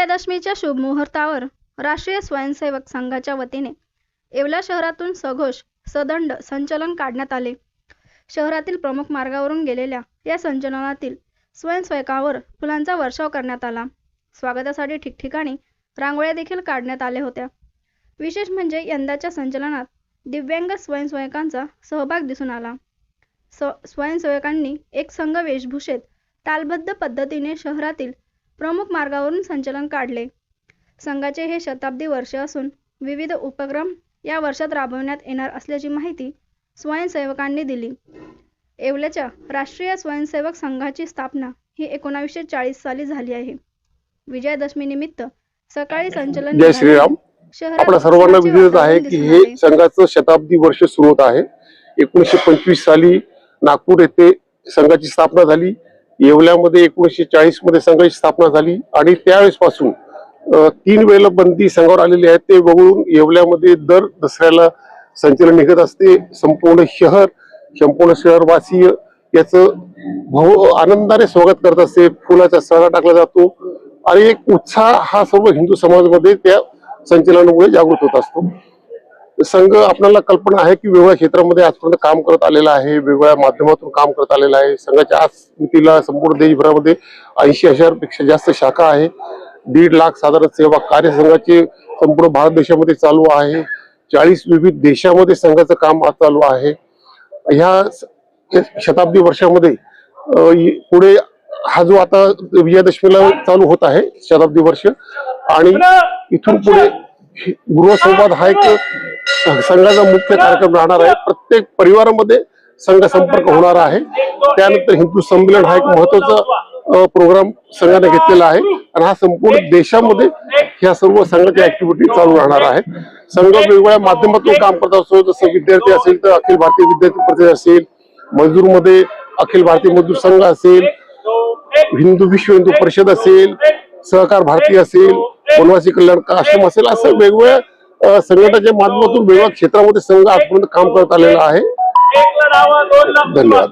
विजयादशमीच्या शुभमुहूर्तावर राष्ट्रीय स्वयंसेवक संघाच्या वतीने येवला शहरातून सघोष सदंड संचलन काढण्यात आले. शहरातील प्रमुख मार्गावरून गेलेल्या या संचलनातील स्वयंसेवकावर फुलांचा वर्षाव करण्यात आला. स्वागतासाठी ठिकठिकाणी रांगोळ्या देखील काढण्यात आल्या होत्या. विशेष म्हणजे यंदाच्या संचलनात दिव्यांग स्वयंसेवकांचा सहभाग दिसून आला. स्व स्वयंसेवकांनी एक संघ वेशभूषेत तालबद्ध पद्धतीने शहरातील प्रमुख मार्गावरून संचलन काढले. संघाचे हे शताब्दी वर्ष असून विविध उपक्रम या वर्षात राबवण्यात येणार असल्याची माहिती स्वयंसेवकांनी दिली. येवल्याच्या राष्ट्रीय स्वयंसेवक संघाची स्थापना ही एकोणावीसशे चाळीस साली झाली आहे. विजयादशमी निमित्त सकाळी संचलन जय श्रीराम. आपल्या सर्वांना विदित आहे की हे. संघाचं शताब्दी वर्ष सुरू होत आहे. एकोणीसशे पंचवीस साली नागपूर येथे संघाची स्थापना झाली. येवल्यामध्ये एकोणीसशे चाळीसमध्ये संघाची स्थापना झाली आणि त्यावेळेसपासून तीन वेळेला बंदी संघावर आलेली आहे ते बघून येवल्यामध्ये दर दसऱ्याला संचलन निघत असते. संपूर्ण शहर संपूर्ण शहरवासीय याचं भाऊ आनंदाने स्वागत करत असते. फुलाचा सळा टाकला जातो आणि एक उत्साह हा सर्व हिंदू समाजामध्ये त्या संचलनामुळे जागृत होत असतो. संघ आपल्याला कल्पना आहे की वेगवेगळ्या क्षेत्रामध्ये आजपर्यंत काम करत आलेला आहे वेगवेगळ्या माध्यमातून काम करत आलेला आहे. संघाच्या आज स्मृतीला संपूर्ण देशभरामध्ये ऐंशी हजारपेक्षा जास्त शाखा आहे. दीड लाख साधारण सेवा कार्य संघाचे संपूर्ण भारत देशामध्ये चालू आहे. चाळीस विविध देशामध्ये संघाचं काम आज चालू आहे. ह्या शताब्दी वर्षामध्ये पुढे हा जो आता विजयादशमीला चालू होत आहे शताब्दी वर्ष आणि इथून पुढे गृहसंवाद हा एक संघाचा मुख्य कार्यक्रम राहणार आहे. प्रत्येक परिवारामध्ये संघ संपर्क होणार आहे. त्यानंतर हिंदू संमेलन हा एक महत्त्वाचा प्रोग्राम संघाने घेतलेला आहे. आणि हा संपूर्ण देशामध्ये ह्या सर्व संघाच्या ऍक्टिव्हिटी चालू राहणार आहे. संघ वेगवेगळ्या माध्यमातून काम करत असतो जसं विद्यार्थी असेल तर अखिल भारतीय विद्यार्थी परिषद असेल मजदूरमध्ये अखिल भारतीय मजदूर संघ असेल हिंदू विश्व हिंदू परिषद असेल सहकार भारती असेल वनवासी कल्याण आश्रम असेल असं वेगवेगळ्या संघटनाच्या माध्यमातून वेगवेगळ्या क्षेत्रामध्ये संघ आजपर्यंत काम करत आलेला आहे. धन्यवाद.